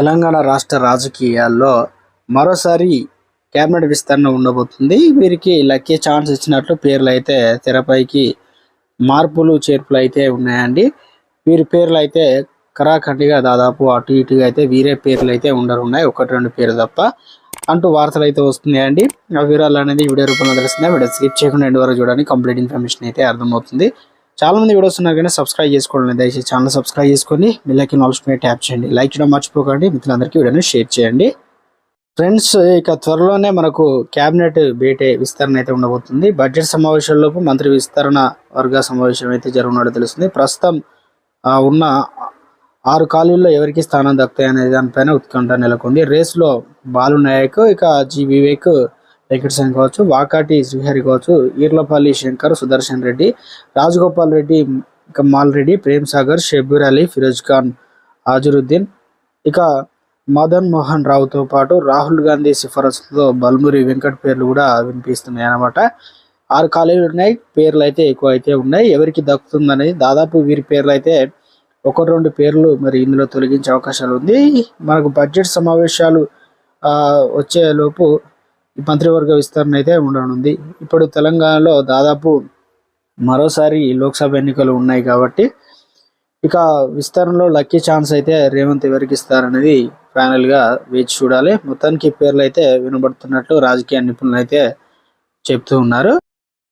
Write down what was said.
తెలంగాణ రాష్ట్ర రాజకీయాల్లో మరోసారి కేబినెట్ విస్తరణ ఉండబోతుంది. వీరికి లక్కీ ఛాన్స్ ఇచ్చినట్లు పేర్లు అయితే తెరపైకి మార్పులు చేర్పులు అయితే ఉన్నాయండి. వీరి పేర్లు అయితే కరాఖండిగా దాదాపు అటు ఇటుగా అయితే వీరే పేర్లు అయితే ఉండరున్నాయి ఒకటి రెండు పేర్లు తప్ప అంటూ వార్తలు అయితే వస్తున్నాయండి. ఆ వివరాలు అనేది వీడియో రూపంలో తెలుస్తున్నాయి వీడియో స్కిప్ చేయకుండా ఎండ్ వరకు చూడండి. కంప్లీట్ ఇన్ఫర్మేషన్ అయితే అర్థమవుతుంది. చాలా మంది వీడియోస్ ఉన్నారు కానీ సబ్స్క్రైబ్ చేసుకోండి దయచేసి ఛానల్ సబ్స్క్రైబ్ చేసుకొని మిల్లకి నాలెడ్జ్ మీద ట్యాప్ చేయండి. లైక్ చేయడం మర్చిపోకండి. మిత్రులందరికీ వీడియోని షేర్ చేయండి. ఫ్రెండ్స్ ఇక త్వరలోనే మనకు కేబినెట్ భేటీ విస్తరణ అయితే ఉండబోతుంది. బడ్జెట్ సమావేశంలోపు మంత్రి విస్తరణ వర్గ సమావేశం అయితే జరుగుతున్నట్టు తెలుస్తుంది. ప్రస్తుతం ఉన్న ఆరు ఖాళీల్లో ఎవరికి స్థానం దక్కుతాయి అనే దానిపైన ఉత్కంఠ నెలకొంది. రేసులో బాలు నాయక్ ఇక జి వివేక్ వెంకటేశ్వర కావచ్చు వాకాటి శ్రీహరి కావచ్చు ఈర్లపల్లి శంకర్ సుదర్శన్ రెడ్డి రాజగోపాల్ రెడ్డి ఇక రెడ్డి ప్రేమ్ సాగర్ షబీర్ అలీ ఫిరోజ్ ఖాన్ ఆజరుద్దీన్. ఇక మదన్ మోహన్ రావుతో పాటు రాహుల్ గాంధీ సిఫారసులతో బల్మురి వెంకట్ పేర్లు కూడా వినిపిస్తున్నాయి అన్నమాట. ఆరు ఖాళీలు ఉన్నాయి పేర్లు అయితే ఎక్కువ అయితే ఉన్నాయి. ఎవరికి దక్కుతుందనేది దాదాపు వీరి పేర్లు అయితే ఒకటి రెండు పేర్లు మరి ఇందులో తొలగించే అవకాశాలు ఉంది. మనకు బడ్జెట్ సమావేశాలు వచ్చేలోపు మంత్రివర్గ విస్తరణ అయితే ఉండనుంది. ఇప్పుడు తెలంగాణలో దాదాపు మరోసారి లోక్సభ ఎన్నికలు ఉన్నాయి కాబట్టి ఇక విస్తరణలో లక్కీ ఛాన్స్ అయితే రేవంత్ ఎవరికి ఇస్తారనేది ఫైనల్గా వేచి చూడాలి. మొత్తానికి పేర్లు అయితే వినబడుతున్నట్లు రాజకీయ నిపుణులు అయితే చెప్తూ ఉన్నారు.